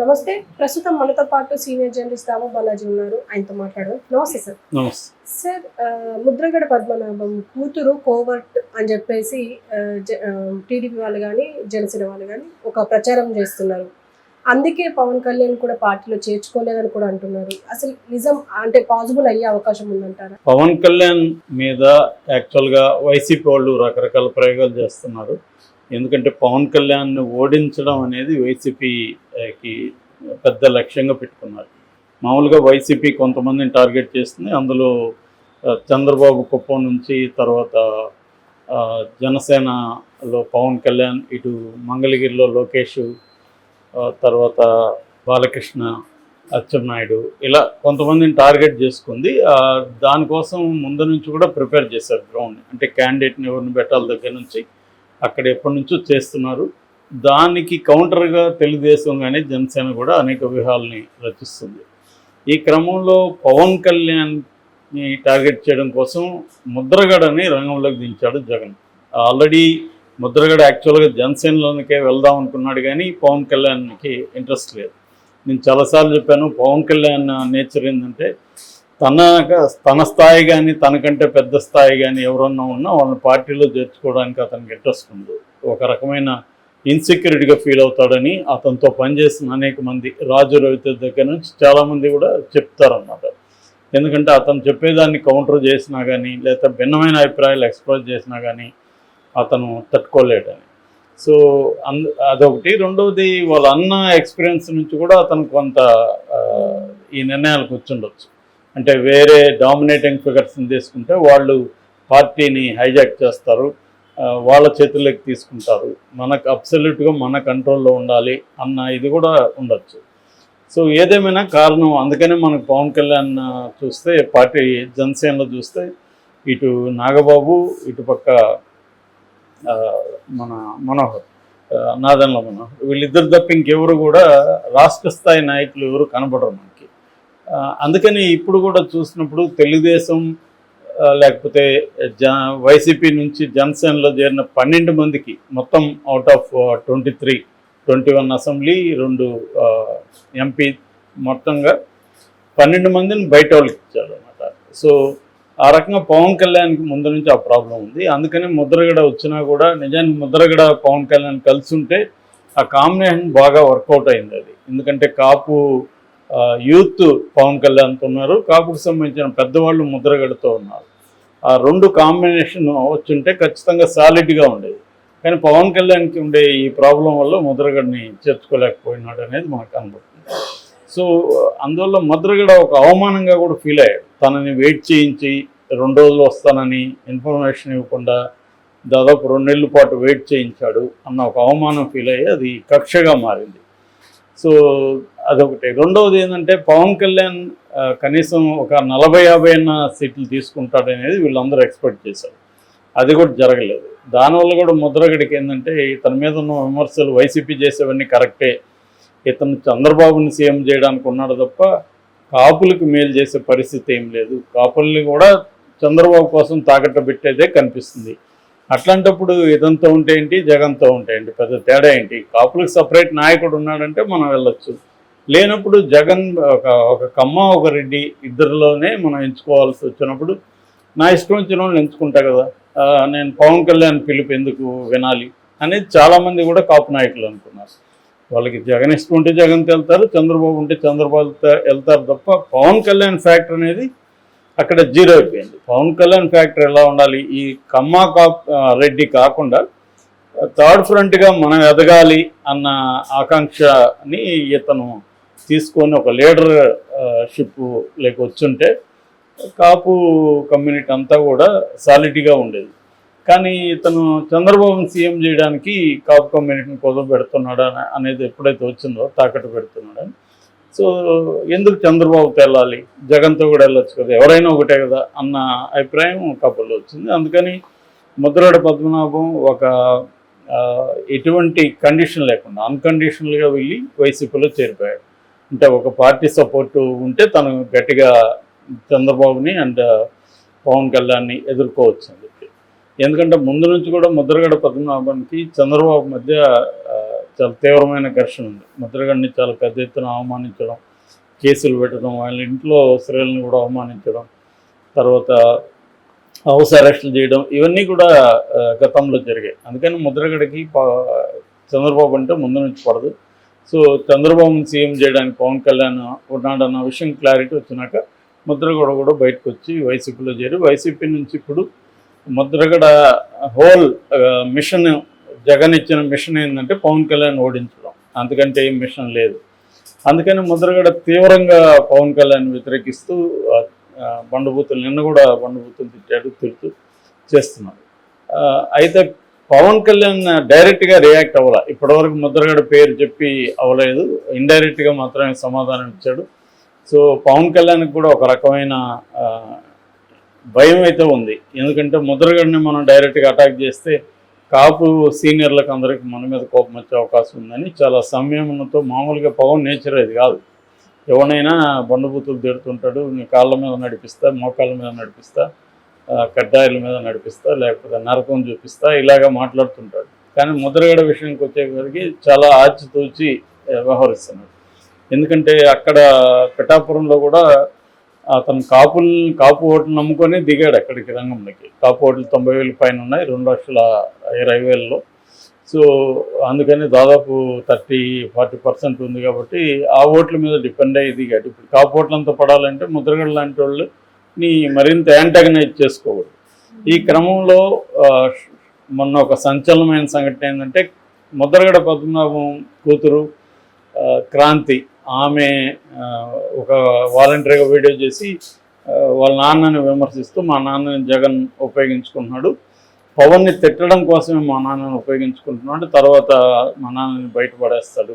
నమస్తే. ప్రస్తుతం మనతో పాటు సీనియర్ జర్నలిస్ట్ దాము బాలాజీ ఉన్నారు. ఆయనతో మాట్లాడదాం. నమస్తే సార్. సార్ ముద్రగడ పద్మనాభం కూతురు కోవర్ట్ అని చెప్పేసి టీడీపీ వాళ్ళు కానీ జనసేన వాళ్ళు కానీ ఒక ప్రచారం చేస్తున్నారు. అందుకే పవన్ కళ్యాణ్ కూడా పార్టీలో చేర్చుకోలేదని కూడా అంటున్నారు. అసలు నిజం అంటే పాసిబుల్ అయ్యే అవకాశం ఉందంటారా? పవన్ కళ్యాణ్ మీద యాక్చువల్గా వైసీపీ వాళ్ళు రకరకాల ప్రయోగాలు చేస్తున్నారు. ఎందుకంటే పవన్ కళ్యాణ్ని ఓడించడం అనేది వైసీపీకి పెద్ద లక్ష్యంగా పెట్టుకున్నారు. మామూలుగా వైసీపీ కొంతమందిని టార్గెట్ చేస్తుంది. అందులో చంద్రబాబు కుప్పం నుంచి తర్వాత జనసేనలో పవన్ కళ్యాణ్ ఇటు మంగళగిరిలో లోకేష్ తర్వాత బాలకృష్ణ అచ్చెన్నాయుడు ఇలా కొంతమందిని టార్గెట్ చేసుకుంది. దానికోసం ముందు నుంచి కూడా ప్రిపేర్ చేశారు గ్రౌండ్. అంటే క్యాండిడేట్ని ఎవరిని పెట్టాలి దగ్గర నుంచి అక్కడ ఎప్పటి నుంచో చేస్తున్నారు. దానికి కౌంటర్గా తెలుగుదేశం కానీ జనసేన కూడా అనేక వ్యూహాలని రచిస్తుంది. ఈ క్రమంలో పవన్ కళ్యాణ్ని టార్గెట్ చేయడం కోసం ముద్రగడని రంగంలోకి దించాడు జగన్. ఆల్రెడీ ముద్రగడ యాక్చువల్గా జనసేనలోనికే వెళ్దాం అనుకున్నాడు కానీ పవన్ కళ్యాణ్కి ఇంట్రెస్ట్ లేదు. నేను చాలాసార్లు చెప్పాను పవన్ కళ్యాణ్ నేచర్ ఏంటంటే తన తన స్థాయి కానీ తనకంటే పెద్ద స్థాయి కానీ ఎవరన్నా ఉన్నా వాళ్ళని పార్టీలో చేర్చుకోవడానికి అతనికి ఇంట్రెస్ట్ ఉంది. ఒక రకమైన ఇన్సెక్యూరిటీగా ఫీల్ అవుతాడని అతనితో పనిచేసిన అనేక మంది రాజు రవితేజ్ దగ్గర నుంచి చాలామంది కూడా చెప్తారన్నమాట. ఎందుకంటే అతను చెప్పేదాన్ని కౌంటర్ చేసినా కానీ లేదా భిన్నమైన అభిప్రాయాలు ఎక్స్ప్రెస్ చేసినా కానీ అతను తట్టుకోలేడని. సో అంద అదొకటి. రెండవది వాళ్ళ అన్న ఎక్స్పీరియన్స్ నుంచి కూడా అతను కొంత ఈ నిర్ణయాలకు వచ్చుండొచ్చు అంటే వేరే డామినేటింగ్ ఫిగర్స్ని తీసుకుంటే వాళ్ళు పార్టీని హైజాక్ చేస్తారు. వాళ్ళ చేతుల్లోకి తీసుకుంటారు. మనకు అబ్సల్యూట్గా మన కంట్రోల్లో ఉండాలి అన్న ఇది కూడా ఉండొచ్చు. సో ఏదేమైనా కారణం అందుకనే మనకు పవన్ కళ్యాణ్ చూస్తే పార్టీ జనసేనలో చూస్తే ఇటు నాగబాబు ఇటుపక్క పక్క మన మనోహర్ నాదన్ల మనోహర్. వీళ్ళిద్దరు తప్ప ఇంకెవరు కూడా రాష్ట్ర స్థాయి నాయకులు ఎవరు కనబడరు మనకు. అందుకని ఇప్పుడు కూడా చూసినప్పుడు తెలుగుదేశం లేకపోతే జ వైసీపీ నుంచి జనసేనలో చేరిన పన్నెండు మందికి మొత్తం out of twenty three twenty one assembly రెండు ఎంపీ మొత్తంగా పన్నెండు మందిని బయట వాళ్ళకి ఇచ్చారు అనమాట సో ఆ రకంగా పవన్ కళ్యాణ్కి ముందు నుంచి ఆ ప్రాబ్లం ఉంది. అందుకని ముద్రగడ వచ్చినా కూడా నిజానికి ముద్రగడ పవన్ కళ్యాణ్ కలిసి ఉంటే ఆ కాంబినేషన్ బాగా వర్కౌట్ అయింది అది. ఎందుకంటే కాపు యూత్ పవన్ కళ్యాణ్తో ఉన్నారు. కాపుకు సంబంధించిన పెద్దవాళ్ళు ముద్రగడతో ఉన్నారు. ఆ రెండు కాంబినేషన్ వచ్చుంటే ఖచ్చితంగా సాలిడ్గా ఉండేది. కానీ పవన్ కళ్యాణ్కి ఉండే ఈ ప్రాబ్లం వల్ల ముద్రగడని చేర్చుకోలేకపోయినాడు అనేది మనకు కనబడుతుంది సో అందువల్ల ముద్రగడ ఒక అవమానంగా కూడా ఫీల్ అయ్యాడు. తనని వెయిట్ చేయించి రెండు రోజులు వస్తానని ఇన్ఫర్మేషన్ ఇవ్వకుండా దాదాపు రెండు నెలల పాటు వెయిట్ చేయించాడు అన్న ఒక అవమానం ఫీల్ అయ్యి అది కక్షగా మారింది. సో అదొకటి. రెండవది ఏంటంటే పవన్ కళ్యాణ్ కనీసం ఒక నలభై యాభై అన్న సీట్లు తీసుకుంటాడనేది వీళ్ళందరూ ఎక్స్పెక్ట్ చేశారు. అది కూడా జరగలేదు. దానివల్ల కూడా ముద్రగడికి ఏంటంటే ఇతని మీద ఉన్న విమర్శలు వైసీపీ చేసేవన్నీ కరెక్టే. ఇతను చంద్రబాబుని సీఎం చేయడానికి ఉన్నాడు తప్ప కాపులకు మేలు చేసే పరిస్థితి ఏం లేదు. కాపుల్ని కూడా చంద్రబాబు కోసం తాకట్టు పెట్టేదే కనిపిస్తుంది. అట్లాంటప్పుడు ఇదంతా ఉంటే ఏంటి జగన్తో ఉంటే ఏంటి పెద్ద తేడా ఏంటి? కాపులకు సపరేట్ నాయకుడు ఉన్నాడంటే మనం వెళ్ళొచ్చు. లేనప్పుడు జగన్ ఒక ఒక కమ్మ ఒక రెడ్డి ఇద్దరిలోనే మనం ఎంచుకోవాల్సి వచ్చినప్పుడు నా ఇష్టం వచ్చిన వాళ్ళు ఎంచుకుంటా కదా. నేను పవన్ కళ్యాణ్ పిలుపు ఎందుకు వినాలి అనేది చాలామంది కూడా కాపు నాయకులు అనుకున్నారు. వాళ్ళకి జగన్ ఇష్టం ఉంటే జగన్కి వెళ్తారు చంద్రబాబు ఉంటే చంద్రబాబుతో వెళ్తారు తప్ప పవన్ కళ్యాణ్ ఫ్యాక్టర్ అనేది అక్కడ జీరో అయిపోయింది. పవన్ కళ్యాణ్ ఫ్యాక్టర్ ఎలా ఉండాలి? ఈ కమ్మ కా రెడ్డి కాకుండా థర్డ్ ఫ్రంట్గా మనం ఎదగాలి అన్న ఆకాంక్షని ఇతను తీసుకొని ఒక లీడర్ షిప్ లేక వచ్చుంటే కాపు కమ్యూనిటీ అంతా కూడా సాలిడ్గా ఉండేది. కానీ ఇతను చంద్రబాబుని సీఎం చేయడానికి కాపు కమ్యూనిటీని కుదవ పెడుతున్నాడు అనేది ఎప్పుడైతే వచ్చిందో తాకట్టు పెడుతున్నాడని సో ఎందుకు చంద్రబాబు వెళ్ళాలి జగన్తో కూడా వెళ్ళొచ్చు కదా ఎవరైనా ఒకటే కదా అన్న అభిప్రాయం కప్పుల్లో వచ్చింది. అందుకని ముద్రాడ పద్మనాభం ఒక ఎటువంటి కండిషన్ లేకుండా అన్కండిషనల్గా వెళ్ళి వైసీపీలో చేరిపోయాడు. అంటే ఒక పార్టీ సపోర్టు ఉంటే తను గట్టిగా చంద్రబాబుని అండ్ పవన్ కళ్యాణ్ని ఎదుర్కోవచ్చు అని చెప్పి. ఎందుకంటే ముందు నుంచి కూడా ముద్రగడ పద్మనాభానికి చంద్రబాబు మధ్య చాలా తీవ్రమైన ఘర్షణ ఉంది. ముద్రగడిని చాలా పెద్ద ఎత్తున అవమానించడం కేసులు పెట్టడం వాళ్ళ ఇంట్లో స్త్రీలను కూడా అవమానించడం తర్వాత హౌస్ అరెస్టులు చేయడం ఇవన్నీ కూడా గతంలో జరిగాయి. అందుకని ముద్రగడకి చంద్రబాబు అంటే ముందు నుంచి పడదు. సో చంద్రబాబుని సీఎం చేయడానికి పవన్ కళ్యాణ్ ఉన్నాడన్న విషయం క్లారిటీ వచ్చినాక ముద్రగడ కూడా బయటకు వచ్చి వైసీపీలో చేరి వైసీపీ నుంచి ఇప్పుడు ముద్రగడ హోల్ మిషన్ జగన్ ఇచ్చిన మిషన్ ఏంటంటే పవన్ కళ్యాణ్ ఓడించడం. అందుకంటే ఏం మిషన్ లేదు. అందుకని ముద్రగడ తీవ్రంగా పవన్ కళ్యాణ్ వ్యతిరేకిస్తూ బండబూతులు నిన్న కూడా బండబూతులు తిట్టాడు తిడుతూ చేస్తున్నాడు అయితే పవన్ కళ్యాణ్ డైరెక్ట్గా రియాక్ట్ అవ్వాల? ఇప్పటివరకు ముద్రగడ పేరు చెప్పి అవ్వలేదు. ఇండైరెక్ట్గా మాత్రమే సమాధానం ఇచ్చాడు. సో పవన్ కళ్యాణ్కి కూడా ఒక రకమైన భయం అయితే ఉంది. ఎందుకంటే ముద్రగడిని మనం డైరెక్ట్గా అటాక్ చేస్తే కాపు సీనియర్లకు అందరికీ మన మీద కోపం వచ్చే అవకాశం ఉందని చాలా సంయమనంతో మామూలుగా పవన్ నేచర్ అది కాదు. ఎవరైనా బండబూతులు తిడుతుంటాడు నీ కాళ్ళ మీద నడిపిస్తా మోకాళ్ళ మీద నడిపిస్తా. కడ్డాయిల మీద నడిపిస్తా లేకపోతే నరకం చూపిస్తా ఇలాగా మాట్లాడుతుంటాడు. కానీ ముద్రగడ విషయానికి వచ్చేసరికి చాలా ఆచితూచి వ్యవహరిస్తున్నాడు. ఎందుకంటే అక్కడ పిఠాపురంలో కూడా అతను కాపుల్ కాపు ఓట్లు నమ్ముకొని దిగాడు అక్కడికి రంగంలోకి. కాపు ఓట్లు తొంభై వేలు పైన ఉన్నాయి రెండు లక్షల ఇరవై వేలలో. సో అందుకని దాదాపు థర్టీ ఫార్టీ పర్సెంట్ ఉంది కాబట్టి ఆ ఓట్ల మీద డిపెండ్ అయ్యి దిగాడు. ఇప్పుడు కాపు ఓట్లంతా పడాలంటే ముద్రగడ లాంటి వాళ్ళు ని మరింత యాంటగనైజ్ చేసుకోకూడదు. ఈ క్రమంలో మొన్న ఒక సంచలనమైన సంఘటన ఏంటంటే ముద్రగడ పద్మనాభం కూతురు క్రాంతి ఆమె ఒక వాలంటరీగా వీడియో చేసి వాళ్ళ నాన్నని విమర్శిస్తూ మా నాన్నని జగన్ ఉపయోగించుకుంటున్నాడు. పవన్ని తిట్టడం కోసమే మా నాన్నని ఉపయోగించుకుంటున్నాడు. తర్వాత మా నాన్నని బయటపడేస్తాడు.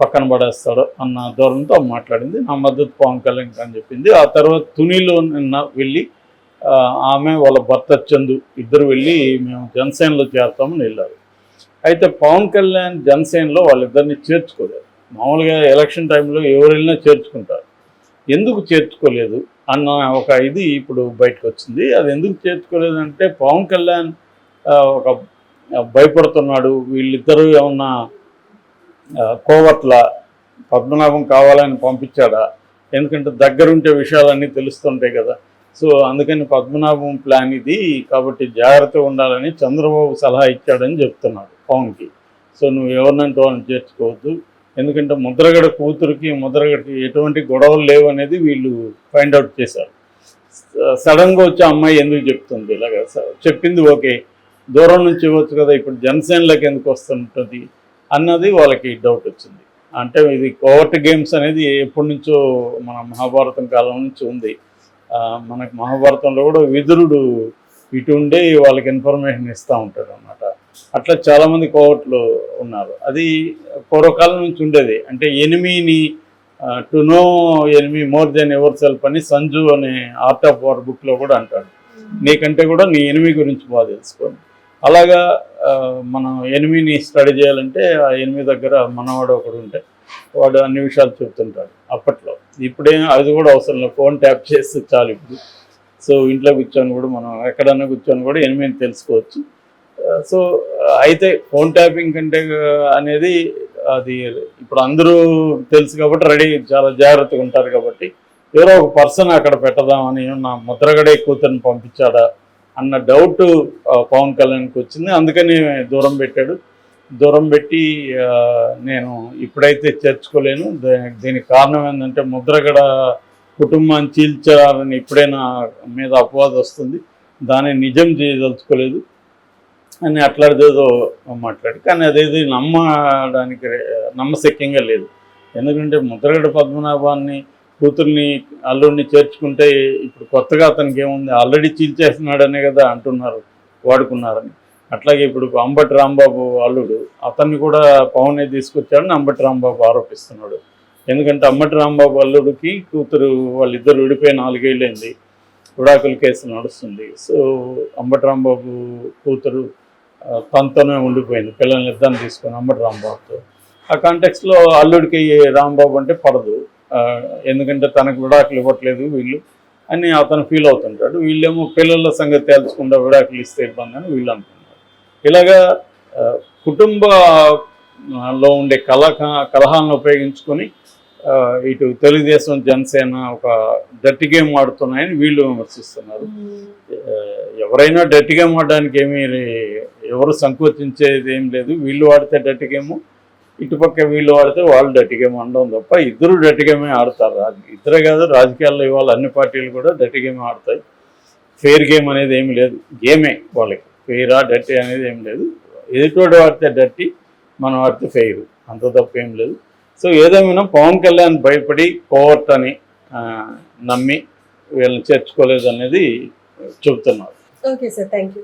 పక్కన పడేస్తాడు అన్న ధోరణితో మాట్లాడింది. నా మద్దతు పవన్ కళ్యాణ్ అని చెప్పింది. ఆ తర్వాత తునిలో నిన్న వెళ్ళి ఆమె వాళ్ళ భర్త చందు ఇద్దరు వెళ్ళి మేము జనసేనలో చేరుతామని వెళ్ళారు. అయితే పవన్ కళ్యాణ్ జనసేనలో వాళ్ళిద్దరిని చేర్చుకోలేదు. మామూలుగా ఎలక్షన్ టైంలో ఎవరు వెళ్ళినా చేర్చుకుంటారు. ఎందుకు చేర్చుకోలేదు అన్న ఒక ఇది ఇప్పుడు బయటకు వచ్చింది. అది ఎందుకు చేర్చుకోలేదు అంటే పవన్ కళ్యాణ్ ఒక భయపడుతున్నాడు. వీళ్ళిద్దరూ ఏమన్నా కోవట్ల పద్మనాభం కావాలని పంపించాడా? ఎందుకంటే దగ్గరుంటే విషయాలన్నీ తెలుస్తుంటాయి కదా. సో అందుకని పద్మనాభం ప్లాన్ ఇది. కాబట్టి జాగ్రత్తగా ఉండాలని చంద్రబాబు సలహా ఇచ్చాడని చెప్తున్నాడు పవన్కి. సో నువ్వు ఎవరినంటే వాళ్ళని చేర్చుకోవద్దు. ఎందుకంటే ముద్రగడ కూతురికి ముద్రగడకి ఎటువంటి గొడవలు లేవు అనేది వీళ్ళు ఫైండ్ అవుట్ చేశారు. సడన్గా వచ్చే అమ్మాయి ఎందుకు చెప్తుంది? ఇలాగ చెప్పింది ఓకే. దూరం నుంచి ఇవ్వచ్చు కదా. ఇప్పుడు జనసేనలకు ఎందుకు వస్తుంటుంది? అన్నది వాళ్ళకి డౌట్ వచ్చింది. అంటే ఇది కోవర్ట్ గేమ్స్ అనేది ఎప్పటి నుంచో మన మహాభారతం కాలం నుంచి ఉంది. మనకు మహాభారతంలో కూడా విదురుడు ఇటు ఉండే వాళ్ళకి ఇన్ఫర్మేషన్ ఇస్తూ ఉంటాడు అనమాట అట్లా చాలామంది కోవర్ట్లు ఉన్నారు. అది పూర్వకాలం నుంచి ఉండేది. అంటే ఎనిమిని to no enemy more than ever self అని సంజు అనే ఆర్ట్ ఆఫ్ వార్ బుక్లో కూడా అంటాడు. నీకంటే కూడా నీ ఎనిమి గురించి బాగా తెలుసుకోండి అలాగా మనం ఎనిమిని స్టడీ చేయాలంటే ఆ ఎనిమి దగ్గర మనవాడు ఒకడు ఉంటే వాడు అన్ని విషయాలు చెప్తుంటాడు అప్పట్లో. ఇప్పుడేం అది కూడా అవసరం లేదు. ఫోన్ ట్యాప్ చేస్తే చాలు ఇప్పుడు. సో ఇంట్లో కూర్చొని కూడా మనం ఎక్కడన్నా కూర్చొని కూడా ఎనిమిని తెలుసుకోవచ్చు. సో అయితే ఫోన్ ట్యాపింగ్ కంటే అనేది అది ఇప్పుడు అందరూ తెలుసు కాబట్టి రెడీ చాలా జాగ్రత్తగా ఉంటారు కాబట్టి ఎవరో ఒక పర్సన్ అక్కడ పెట్టదామని నా ముద్రగడే కూతురిని పంపించాడా అన్న డౌట్ పవన్ కళ్యాణ్కి వచ్చింది. అందుకని దూరం పెట్టాడు. దూరం పెట్టి నేను ఇప్పుడైతే చేర్చుకోలేను. దీనికి కారణం ఏంటంటే ముద్రగడ కుటుంబాన్ని చీల్చాలని ఇప్పుడే నా మీద అపవాదం వస్తుంది. దాన్ని నిజం చేయదలుచుకోలేదు. అని అట్లాడిదేదో మాట్లాడి కానీ అదేది నమ్మడానికి నమ్మశక్యంగా లేదు. ఎందుకంటే ముద్రగడ పద్మనాభాన్ని కూతుర్ని అల్లుడిని చేర్చుకుంటే ఇప్పుడు కొత్తగా అతనికి ఏముంది? ఆల్రెడీ చీల్చేస్తున్నాడనే కదా అంటున్నారు వాడుకున్నారని. అట్లాగే ఇప్పుడు అంబటి రాంబాబు అల్లుడు అతన్ని కూడా పవనే తీసుకొచ్చాడని అంబటి రాంబాబు ఆరోపిస్తున్నాడు. ఎందుకంటే అంబటి రాంబాబు అల్లుడికి కూతురు వాళ్ళిద్దరు విడిపోయి నాలుగేళ్ళైంది. విడాకుల కేసు నడుస్తుంది. సో అంబటి రాంబాబు కూతురు తనతోనే ఉండిపోయింది. పిల్లల్ని ఇద్దరిని తీసుకొని అంబటి రాంబాబుతో. ఆ కాంటెక్స్లో అల్లుడికి రాంబాబు అంటే పడదు. ఎందుకంటే తనకు విడాకులు ఇవ్వట్లేదు వీళ్ళు. అని అతను ఫీల్ అవుతుంటాడు. వీళ్ళేమో పిల్లల సంగతి తేల్చకుండా విడాకులు ఇస్తే ఇబ్బంది అని వీళ్ళు అనుకుంటారు ఇలాగా ఆ, ఉండే కలహ కలహాలను ఉపయోగించుకొని ఇటు తెలుగుదేశం జనసేన ఒక డర్టీ గేమ్ ఆడుతున్నాయని వీళ్ళు విమర్శిస్తున్నారు. ఎవరైనా డర్టీ గేమ్ ఆడడానికి ఏమీ ఎవరు సంకోచించేది ఏం లేదు. వీళ్ళు ఆడితే డర్టీ గేమ్ ఇటుపక్క వీళ్ళు ఆడితే వాళ్ళు డర్టీ గేమ్ ఆడడం తప్ప ఇద్దరు డర్టీ ఆడతారు. ఇద్దరే కాదు రాజకీయాల్లో ఇవాళ అన్ని పార్టీలు కూడా డర్టీ గేమ్ ఆడతాయి. ఫెయిర్ గేమ్ అనేది ఏమి లేదు. గేమే వాళ్ళకి. ఫెయిరా డర్టీ అనేది ఏం లేదు. ఎదుటోడు ఆడితే డర్టీ మనం ఆడితే ఫెయిర్. అంత తప్ప ఏం లేదు. సో ఏదేమైనా పవన్ కళ్యాణ్ భయపడి కోవర్ట్ అని నమ్మి వీళ్ళని చేర్చుకోలేదు అనేది చెబుతున్నారు. Okay sir. Thank you